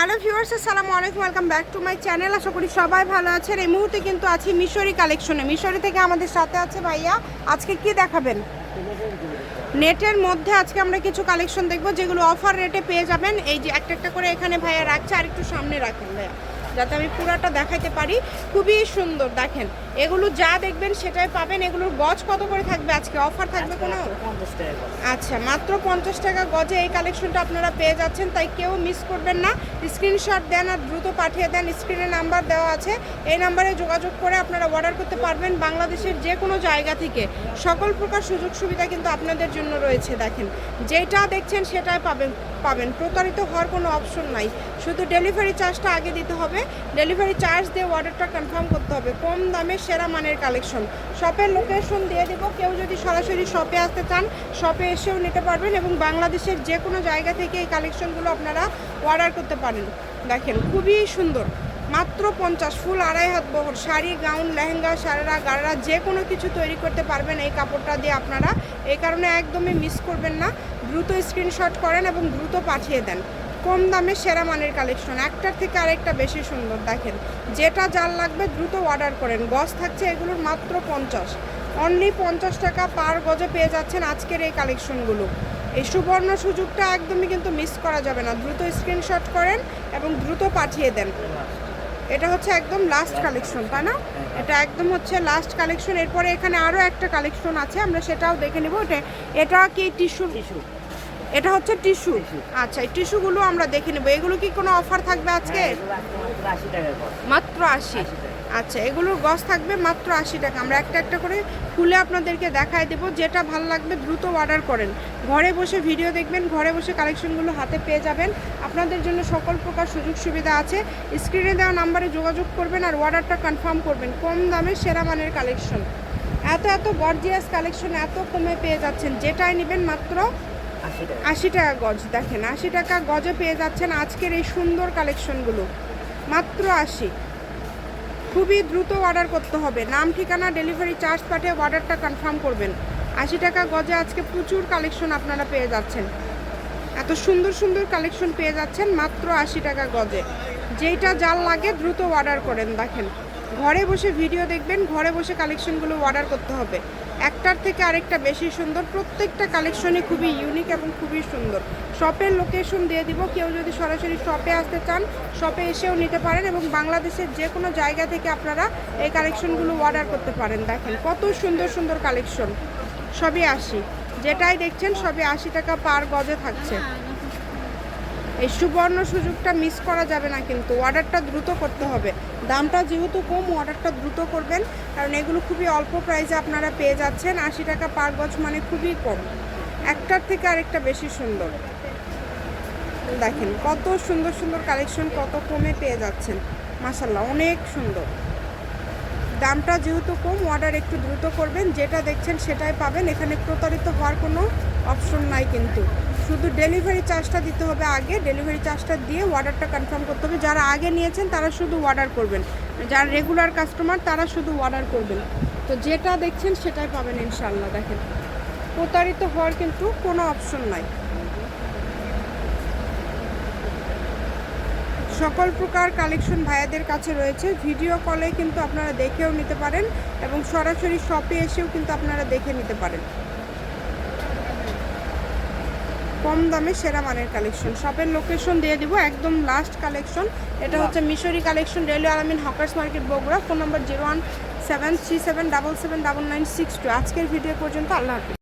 Hello viewers, আসসালামু আলাইকুম, welcome back to my channel. আশা করি সবাই ভালো আছেন। এই মুহূর্তে কিন্তু আছি মিশরি কালেকশনে। মিশরি থেকে আমাদের সাথে আছে ভাইয়া। আজকে কি দেখাবেন? নেটের মধ্যে আজকে আমরা কিছু কালেকশন দেখব, যেগুলো অফার রেটে পেয়ে যাবেন। এই যে একটা একটা করে এখানে ভাইয়া রাখছে, আর একটু সামনে রাখেন ভাইয়া। যাতে আমি পুরাটা দেখাইতে পারি। খুবই সুন্দর দেখেন। এগুলো যা দেখবেন সেটাই পাবেন। এগুলোর গজ কত করে থাকবে? আজকে অফার থাকবে কোনো। আচ্ছা মাত্র পঞ্চাশ টাকা গজে এই কালেকশনটা আপনারা পেয়ে যাচ্ছেন তাই কেউ মিস করবেন না। স্ক্রিনশট দেন আর দ্রুত পাঠিয়ে দেন। স্ক্রিনে নাম্বার দেওয়া আছে। এই নাম্বারে যোগাযোগ করে আপনারা অর্ডার করতে পারবেন বাংলাদেশের যে কোনো জায়গা থেকে। সকল প্রকার সুযোগ সুবিধা কিন্তু আপনাদের জন্য রয়েছে দেখেন। যেটা দেখছেন সেটাই পাবেন পাবেন। প্রতারিত হওয়ার কোনো অপশন নাই। শুধু ডেলিভারি চার্জটা আগে দিতে হবে। ডেলিভারি চার্জ দিয়ে অর্ডারটা কনফার্ম করতে হবে। কম দামে সেরা মানের কালেকশন। শপের লোকেশন দিয়ে দিব। কেউ যদি সরাসরি শপে আসতে চান, শপে এসেও নিতে পারবেন এবং বাংলাদেশের যে কোনো জায়গা থেকে এই কালেকশনগুলো আপনারা অর্ডার করতে পারেন। দেখেন, খুবই সুন্দর। মাত্র পঞ্চাশ ফুল, আড়াই হাত বহর, শাড়ি, গাউন, লেহেঙ্গা, সারারা গাড়া যে কোনো কিছু তৈরি করতে পারবেন এই কাপড়টা দিয়ে আপনারা। এই কারণে একদমই মিস করবেন না। দ্রুত স্ক্রিনশট করেন এবং দ্রুত পাঠিয়ে দেন। কম দামে সেরা মানের কালেকশন। একটার থেকে আরেকটা বেশি সুন্দর, দেখেন। যেটা যার লাগবে দ্রুত অর্ডার করেন। গজ থাকছে এগুলোর মাত্র পঞ্চাশ। অনলি পঞ্চাশ টাকা পার গজে পেয়ে যাচ্ছেন আজকের এই কালেকশনগুলো। এই সুবর্ণ সুযোগটা একদমই কিন্তু মিস করা যাবে না। দ্রুত স্ক্রিনশট করেন এবং দ্রুত পাঠিয়ে দেন। এটা হচ্ছে একদম লাস্ট কালেকশন তাই না? এটা একদম হচ্ছে লাস্ট কালেকশন এরপরে এখানে আরও একটা কালেকশন আছে। আমরা সেটাও দেখে নেব। এটা এটা কি টিস্যু টিস্যু এটা হচ্ছে টিস্যু। আচ্ছা এই টিস্যুগুলো আমরা দেখে নেব। এগুলো কি কোনো অফার থাকবে আজকে? মাত্র আশি। আচ্ছা এগুলোর গজ থাকবে মাত্র আশি টাকা। আমরা একটা একটা করে খুলে আপনাদেরকে দেখাই দেবো। যেটা ভালো লাগবে দ্রুত অর্ডার করেন। ঘরে বসে ভিডিও দেখবেন, ঘরে বসে কালেকশনগুলো হাতে পেয়ে যাবেন। আপনাদের জন্য সকল প্রকার সুযোগ সুবিধা আছে। স্ক্রিনে দেওয়া নাম্বারে যোগাযোগ করবেন আর অর্ডারটা কনফার্ম করবেন। কম দামে সেরা মানের কালেকশন এত এত গর্জিয়াস কালেকশন এত কমে পেয়ে যাচ্ছেন। যেটাই নেবেন মাত্র আশি টাকা। গজ, দেখেন, আশি টাকা গজে পেয়ে যাচ্ছেন আজকের এই সুন্দর কালেকশনগুলো। মাত্র আশি। খুবই দ্রুত অর্ডার করতে হবে। নাম, ঠিকানা ডেলিভারি চার্জ পাঠিয়ে অর্ডারটা কনফার্ম করবেন। আশি টাকা গজে আজকে প্রচুর কালেকশন আপনারা পেয়ে যাচ্ছেন। এত সুন্দর সুন্দর কালেকশন পেয়ে যাচ্ছেন মাত্র আশি টাকা গজে। যেইটা যার লাগে দ্রুত অর্ডার করেন, দেখেন। ঘরে বসে ভিডিও দেখবেন, ঘরে বসে কালেকশনগুলো অর্ডার করতে হবে। একটার থেকে আরেকটা বেশি সুন্দর, প্রত্যেকটা কালেকশনই খুবই ইউনিক এবং খুবই সুন্দর। শপের লোকেশন দিয়ে দিব, কেউ যদি সরাসরি শপে আসতে চান শপে এসেও নিতে পারেন এবং বাংলাদেশের যে কোনো জায়গা থেকে আপনারা এই কালেকশনগুলো অর্ডার করতে পারেন। দেখেন কত সুন্দর সুন্দর কালেকশন সবই আশি। যেটাই দেখছেন সবই আশি টাকা পার গজে থাকছে। এই সুবর্ণ সুযোগটা মিস করা যাবে না কিন্তু অর্ডারটা দ্রুত করতে হবে। দামটা যেহেতু কম অর্ডারটা দ্রুত করবেন। কারণ এগুলো খুবই অল্প প্রাইসে আপনারা পেয়ে যাচ্ছেন। আশি টাকা পার গজ মানে খুবই কম। একটার থেকে আরেকটা বেশি সুন্দর। দেখেন কত সুন্দর সুন্দর কালেকশন কত কমে পেয়ে যাচ্ছেন। মাসাল্লাহ অনেক সুন্দর। দামটা যেহেতু কম অর্ডার একটু দ্রুত করবেন, যেটা দেখছেন সেটাই পাবেন। এখানে প্রতারিত হওয়ার কোনো অপশন নাই কিন্তু। শুধু ডেলিভারি চার্জটা দিতে হবে আগে ডেলিভারি চার্জটা দিয়ে অর্ডারটা কনফার্ম করতে হবে। যারা আগে নিয়েছেন, তারা শুধু অর্ডার করবেন। যারা রেগুলার কাস্টমার তারা শুধু অর্ডার করবেন। তো যেটা দেখছেন সেটাই পাবেন ইনশাল্লাহ দেখেন। প্রতারিত হওয়ার কিন্তু কোনো অপশন নাই। সকল প্রকার কালেকশন ভাইয়াদের কাছে রয়েছে। ভিডিও কলে কিন্তু আপনারা দেখেও নিতে পারেন এবং সরাসরি শপে এসেও কিন্তু আপনারা দেখে নিতে পারেন। কম দামে সেরা মানের কালেকশন। শপের লোকেশন দিয়ে দিব একদম লাস্ট কালেকশন। এটা হচ্ছে Mishri collection railway Alamin hawkers market Bogura. Phone number zero one seven three seven double seven double nine six two আজকের ভিডিও পর্যন্ত আল্লাহ হাফিজ।